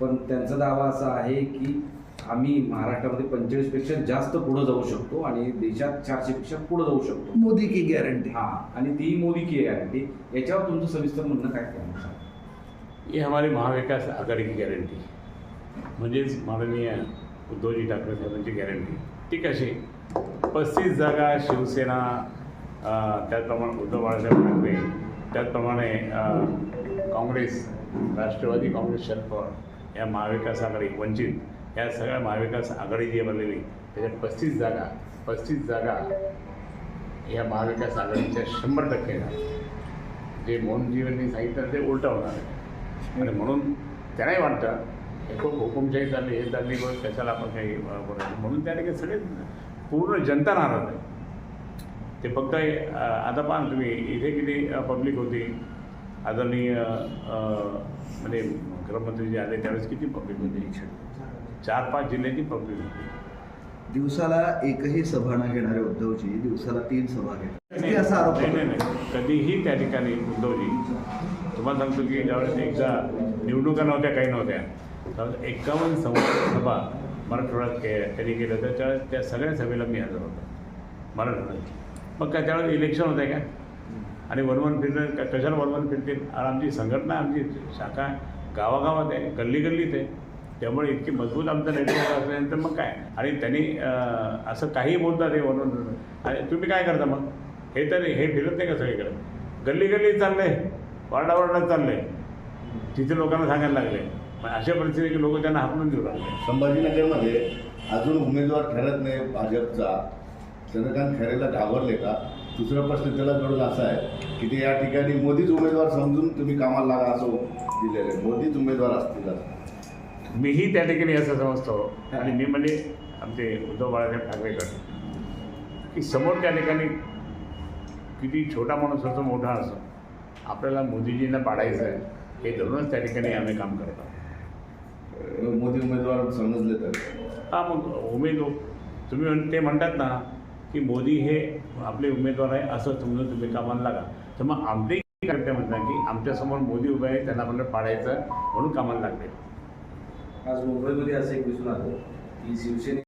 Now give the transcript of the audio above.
पण त्यांचा दावा असा आहे की आम्ही महाराष्ट्रामध्ये पंचेचाळीसपेक्षा जास्त पुढे जाऊ शकतो आणि देशात चारशे पेक्षा पुढे जाऊ शकतो. मोदी की गॅरंटी हा आणि ती मोदी की गॅरंटी याच्यावर तुमचं सविस्तर म्हणणं काय काय ही हमारी महाविकास आघाडी की गॅरंटी म्हणजेच माननीय उद्धवजी ठाकरे साहेबांची गॅरंटी ती कशी पस्तीस जागा शिवसेना अ, त्याचप्रमाणे उद्धव बाळासाहेब ठाकरे त्याचप्रमाणे काँग्रेस राष्ट्रवादी काँग्रेस शरद पवार या महाविकास आघाडी वंचित या सगळ्या महाविकास आघाडी जी बनलेली त्याच्यात पस्तीस जागा पस्तीस जागा या महाविकास आघाडीच्या शंभर टक्के जे मोहनजीवांनी सांगितलं ते उलटं होणार आहे. आणि म्हणून त्यांनाही वाटतं हे खूप हुकुमशाही चालली हे चालली बघ कशाला आपण काही म्हणून त्या ठिकाणी सगळे पूर्ण जनता नाराज आहे. ते फक्त आता पहा ना तुम्ही इथे किती पब्लिक होती. आदरणीय म्हणजे गृहमंत्री जे आले त्यावेळेस किती पब्लिक होती चार पाच जिल्ह्याची पब्लिक होती. दिवसाला एकही सभा न घेणारे उद्धवजी दिवसाला तीन सभा ते असा आरोप नाही. नाही. कधीही त्या ठिकाणी उद्धवजी तुम्हाला सांगतो की ज्यावेळेस एकदा निवडणुका नव्हत्या काही नव्हत्या त्यावेळेस एकावन्न संवाद सभा मराठवाड्यात के त्यांनी केलं तर त्यावेळेस त्या सगळ्या सभेला मी हजर होतो. मराठवाड्यात. मग काय त्यावेळेस इलेक्शन होतं का आणि वनवन फिरलं क- कशाला वनवन फिरतील? आणि आमची संघटना आमची शाखा गावागावात आहे गल्ली गल्लीत आहे. त्यामुळे इतकी मजबूत आमचं नेटवर्क असल्यानंतर मग काय? आणि त्यांनी असं काही बोलतात हे वनवन आणि तुम्ही काय करता मग? हे तर हे फिरत नाही का सगळीकडे? गल्ली गल्ली चाललंय. वार्डावार्डात चाललंय. तिथे लोकांना सांगायला लागले. मग अशा परिस्थितीत लोक त्यांना हाकलून देऊ लागले. संभाजीनगरमध्ये अजून उमेदवार ठरत नाही भाजपचा. चंद्रकांत खैरेला घाबरले का? दुसरा प्रश्न त्याला जोडून असा आहे की ते या ठिकाणी मोदीच उमेदवार समजून तुम्ही कामाला लागा असं दिलेलं आहे. मोदीच उमेदवार असतील असं. मीही त्या ठिकाणी असं समजतो आणि मी म्हणजे आमचे उद्धव बाळासाहेब ठाकरेकर की समोर त्या ठिकाणी किती छोटा माणूस असो मोठा असो आपल्याला मोदीजींना पाडायचं आहे हे धरूनच त्या ठिकाणी आम्ही काम करतो मोदी उमेदवार समजले तर. हा मग उमेदवार तुम्ही ते म्हणतात ना की मोदी हे आपले उमेदवार आहे असं समजून तुम्ही कामाला लागा. तर मग आमचे करते म्हणतात की आमच्यासमोर मोदी उभे आहे त्यांना आपल्याला पाडायचं म्हणून कामाला लागले. आज मुंबईमध्ये असं एक दिसून आलं की शिवसेने